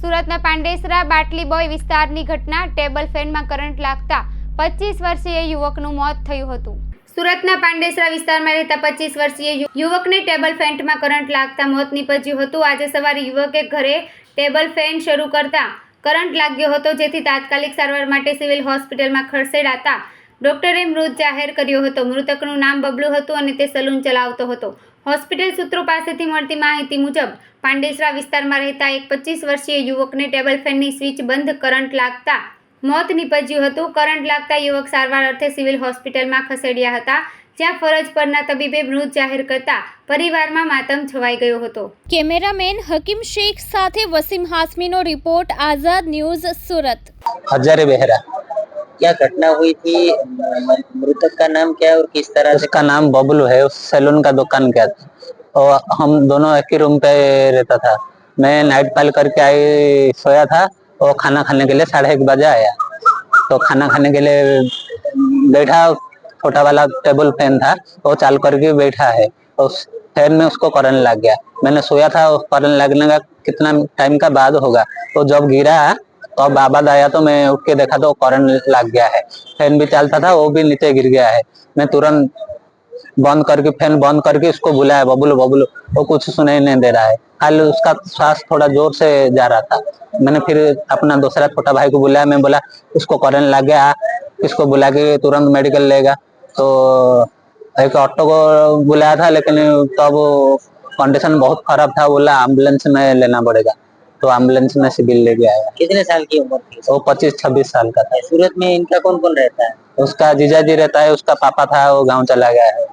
સુરતના પાંડેસરા બાટલી બોય વિસ્તારની ઘટના, ટેબલ ફેનમાં કરંટ લાગતા પચીસ વર્ષીય યુવકનું મોત થયું હતું. સુરતના પાંડેસરા વિસ્તારમાં રહેતા પચીસ વર્ષીય યુવકને ટેબલ ફેન્ટમાં કરંટ લાગતા મોત નીપજ્યું હતું. આજે સવારે યુવકે ઘરે ટેબલ ફેન શરૂ કરતા કરંટ લાગ્યો હતો, જેથી તાત્કાલિક સારવાર માટે સિવિલ હોસ્પિટલમાં ખસેડાતા ડોક્ટરે મૃત જાહેર કર્યો હતો. મૃતકનું નામ બબલું હતું અને તે સલૂન ચલાવતો હતો. હોસ્પિટલ સૂત્રો પાસેથી મળતી માહિતી મુજબ પાંડેસરા વિસ્તારમાં રહેતા એક પચીસ વર્ષીય યુવકને ટેબલ ફેનની સ્વિચ બંધ કરંટ લાગતા મોત નીપજ્યું હતું. કરંટ લાગતા યુવક સારવાર અર્થે સિવિલ હોસ્પિટલમાં ખસેડ્યા હતા જ્યાં ફરજ પરના તબીબે મૃત જાહેર કરતા પરિવારમાં માતમ છવાઈ ગયો હતો. કેમેરામેન હકીમ શેખ સાથે વસીમ હાસમીનો રિપોર્ટ આઝાદ ન્યૂઝ સુરત. હજારે બહેરા. क्या घटना हुई थी? मृतक का नाम क्या है और किस तरह उसका नाम बबलू है, उस सैलून का दुकान क्या था। और हम दोनों एक ही रूम पे रहता था। मैं नाइट पाल करके आई, सोया था और खाना खाने के लिए साढ़े एक बजे आया। तो खाना खाने के लिए बैठा छोटा वाला टेबल फ़ैन था वो चालू करके बैठा है। उस फ़ैन में उसको करंट लग गया। मैंने सोया था करंट लगने का कितना टाइम का बाद होगा। तो जब गिरा तो अब आबाद आया तो मैं उठ के देखा तो करंट लग गया है। फ़ैन भी चलता था, वो भी नीचे गिर गया है। मैं तुरंत बंद करके फ़ैन बंद करके उसको बुलाया, बबलू बबलू, वो कुछ सुनाई नहीं दे रहा है। खाली उसका श्वास थोड़ा ज़ोर से जा रहा था। मैंने फिर अपना दूसरा छोटा भाई को बुलाया, मैं बोला उसको करंट लग गया, इसको बुला के तुरंत मेडिकल लेगा। तो एक ऑटो को बुलाया था, लेकिन तब कंडीशन बहुत खराब था, बोला एंबुलेंस में लेना पड़ेगा। तो एंबुलेंस में से बिल लेके आया। कितने साल की उम्र थी? वो पच्चीस छब्बीस साल का था। सूरत में इनका कौन कौन रहता है? उसका जीजा जी रहता है उसका पापा था वो गाँव चला गया है।